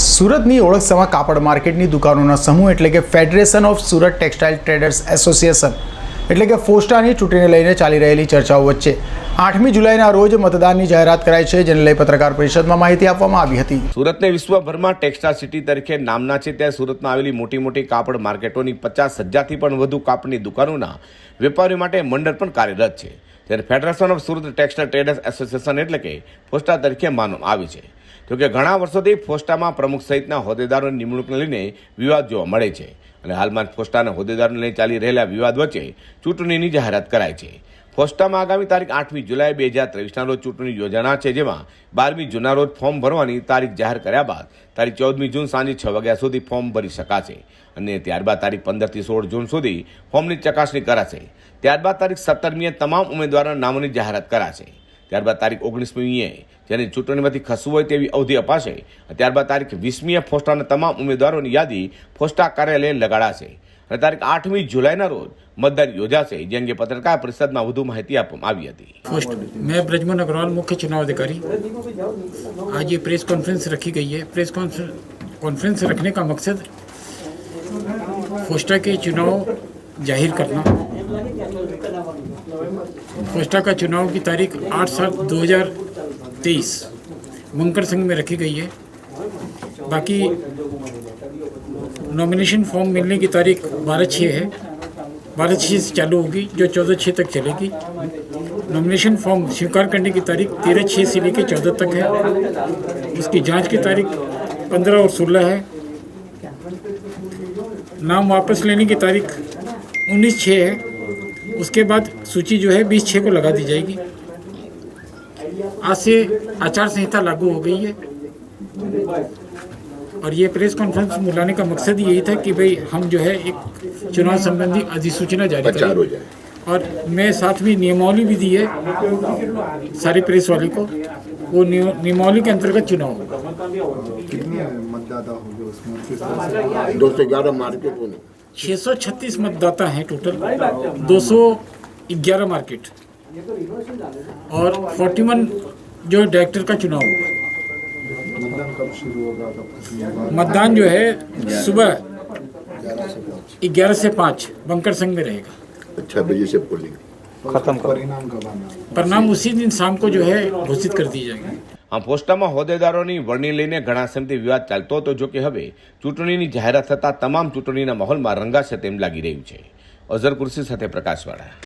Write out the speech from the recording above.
સુરતની ઓળખ સમા કાપડ માર્કેટની દુકાનોના સમૂહ એટલે કે federation of Surat textile traders association એટલે કે ફોસ્ટાની ચૂંટણીને લઈને ચાલી રહેલી ચર્ચાઓ વચ્ચે આઠમી જુલાઈના રોજ મતદાનની જાહેરાત કરાઈ છે, જેને લઈ પત્રકાર પરિષદમાં માહિતી આપવામાં આવી હતી. સુરતને વિશ્વભરમાં ટેક્સટાઇલ સિટી તરીકે નામના છે, ત્યાં સુરતમાં આવેલી મોટી મોટી કાપડ માર્કેટોની પચાસ હજારથી પણ વધુ કાપડની દુકાનોના વેપારીઓ માટે મંડળ પણ કાર્યરત છે. ત્યારે federation of Surat textile traders association એટલે કે ફોસ્ટા તરીકે માનવામાં આવી છે. જોકે ઘણા વર્ષોથી ફોસ્ટામાં પ્રમુખ સહિતના હોદ્દેદારોની નિમણૂકને લઈને વિવાદ જોવા મળે છે. અને હાલમાં ફોસ્ટાના હોદ્દેદારોને લઈને ચાલી રહેલા વિવાદ વચ્ચે ચૂંટણીની જાહેરાત કરાઈ છે. ફોસ્ટામાં આગામી તારીખ આઠમી જુલાઈ બે હજાર ત્રેવીસના રોજ ચૂંટણી યોજાના છે, જેમાં બારમી જૂનના રોજ ફોર્મ ભરવાની તારીખ જાહેર કર્યા બાદ તારીખ ચૌદમી જૂન સાંજે છ વાગ્યા સુધી ફોર્મ ભરી શકાશે અને ત્યારબાદ તારીખ પંદરથી સોળ જૂન સુધી ફોર્મની ચકાસણી કરાશે. ત્યારબાદ તારીખ સત્તરમીએ તમામ ઉમેદવારોના નામોની જાહેરાત કરાશે. ત્યારબાદ તારીખ ઓગણીસમીએ જેને ચૂંટણીમાંથી ખસવું હોય તેવી અવધિ અપાશે ત્યારબાદ તારીખ વીસમીએ ફોસ્ટાના તમામ ઉમેદવારોની યાદી ફોસ્ટા કાર્યાલયે લગાડાશે અને તારીખ આઠમી જુલાઈના રોજ મતદાન યોજાશે જે અંગે પત્રકાર પરિષદમાં વધુ માહિતી આપવામાં આવી હતી पोस्ट मैं ब्रजमोहन अग्रवाल मुख्य चुनाव अधिकारी आज ये प्रेस कॉन्फ्रेंस रखी गई है प्रेस कॉन्फ्रेंस रखने का मकसद फोस्टा के चुनाव जाहिर करना फोस्टा का चुनाव की तारीख आठ सात दो हज़ार तेईस बंकर संघ में रखी गई है। बाकी नॉमिनेशन फॉर्म मिलने की तारीख बारह छः है। बारह छः से चालू होगी, जो चौदह छः तक चलेगी। नॉमिनेशन फॉर्म स्वीकार करने की तारीख तेरह छः से लेकर चौदह तक है। उसकी जाँच की तारीख पंद्रह और सोलह है। नाम वापस लेने की तारीख उन्नीस छः है। उसके बाद सूची जो है बीस छः को लगा दी जाएगी। आज से आचार संहिता लागू हो गई है। और ये प्रेस कॉन्फ्रेंस बुलाने का मकसद यही था कि भाई हम जो है एक चुनाव संबंधी अधिसूचना जारी करें। और मैं साथ में नियमावली भी दी है सारे प्रेस वाले को। वो नियमावली के अंतर्गत चुनाव होगा। कितने मतदाता होंगे उसमें? दो सौ ग्यारह मार्केट होने। 636 मतदाता हैं टोटल। 211 मार्केट। और 41 जो डायरेक्टर का चुनाव। होगा मतदान कब शुरू होगा? कब खत्म होगा? मतदान जो है सुबह ग्यारह से पाँच। बंकर संघ में रहेगा। छह बजे से पोलिंग खत्म परिणाम परिणाम उसी दिन शाम को जो है घोषित कर दी जाएगी। આ પોસ્ટામાં હોદ્દેદારોની વરણી લઈને ઘણા સમયથી વિવાદ ચાલતો હતો. જો કે હવે ચૂંટણીની જાહેરાત થતાં તમામ ચૂંટણીના માહોલમાં રંગાશે તેમ લાગી રહ્યું છે. અઝર કુર્સી સાથે પ્રકાશવાળા.